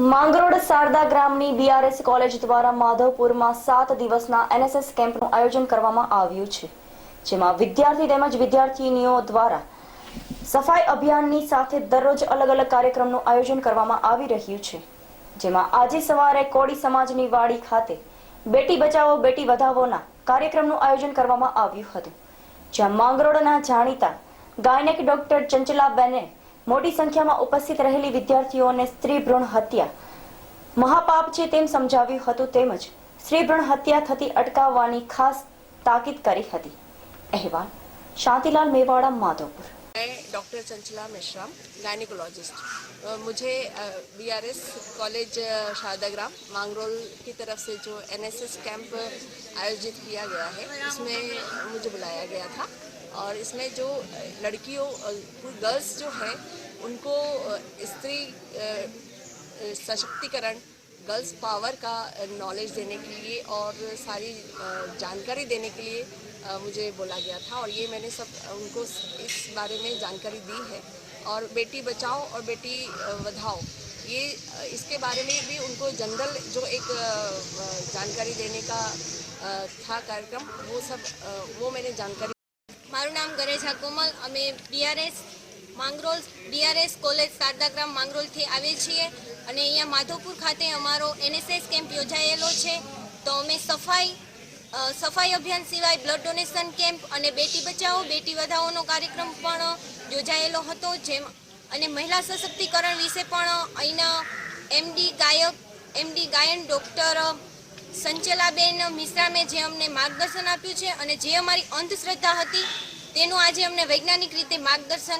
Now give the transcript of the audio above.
માંગરોળ શારદા ગ્રામની BRS college દ્વારા માધવપુરમાં સાત દિવસના એનએસએસ કેમ્પનું આયોજન કરવામાં આવ્યું છે, જેમાં વિદ્યાર્થી તેમજ વિદ્યાર્થીનીઓ દ્વારા સફાઈ અભિયાનની સાથે દરરોજ અલગ અલગ કાર્યક્રમનું આયોજન કરવામાં આવી રહ્યું છે, જેમાં આજે સવારે કોડી સમાજની વાડી ખાતે બેટી બચાવો, બેટી વધાવોના કાર્યક્રમનું આયોજન કરવામાં આવ્યું હતું, જ્યાં માંગરોળના જાણીતા ગાયનેક ડોક્ટર ચંચલાબેને મોટી સંખ્યામાં ઉપસ્થિત રહેલી વિદ્યાર્થીઓને સ્ત્રી ભ્રૂણ હત્યા મહાપાપ છે તેમ સમજાવ્યું હતું તેમજ સ્ત્રી ભ્રૂણ હત્યા થતી અટકાવવાની ખાસ તાકીદ કરી હતી અહેવાલ શાંતિલાલ મેવાડા માધવપુર मैं डॉक्टर चंचला मिश्रा गायनिकोलॉजिस्ट अ, मुझे बी आर एस कॉलेज अ, शारदाग्राम मांगरोल की तरफ से जो एन एस एस कैंप आयोजित किया गया है उसमें मुझे बुलाया गया था और इसमें जो लड़कियों गर्ल्स जो हैं, उनको स्त्री सशक्तिकरण, गर्ल्स पावर का नॉलेज देने के लिए और सारी जानकारी देने के लिए मुझे बोला गया था और ये मैंने सब उनको इस बारे में जानकारी दी है। और बेटी बचाओ और बेटी बधाओ ये इसके बारे में भी उनको जनरल जो एक जानकारी देने का था कार्यक्रम, वो सब वो मैंने जानकारी મારું નામ ગરેજા કોમલ. અમે BRS Mangrol BRS college Shardagram માંગરોલથી આવીએ છીએ. અને અહીંયા માધવપુર ખાતે અમારો એનએસએસ કેમ્પ યોજાયેલો છે. તો અમે સફાઈ સફાઈ અભિયાન સિવાય બ્લડ ડોનેશન કેમ્પ અને બેટી બચાવો, બેટી વધાવોનો કાર્યક્રમ પણ યોજાયેલો હતો. જેમ, અને મહિલા સશક્તિકરણ વિશે પણ અહીંના એમડી ગાયક એમડી ગાયન ડૉક્ટર સંચલાબેન મિશ્રામે જે અમને માર્ગદર્શન આપ્યું છે અને જે અમારી અંધશ્રદ્ધા હતી તેનું આજે અમને વૈજ્ઞાનિક રીતે માર્ગદર્શન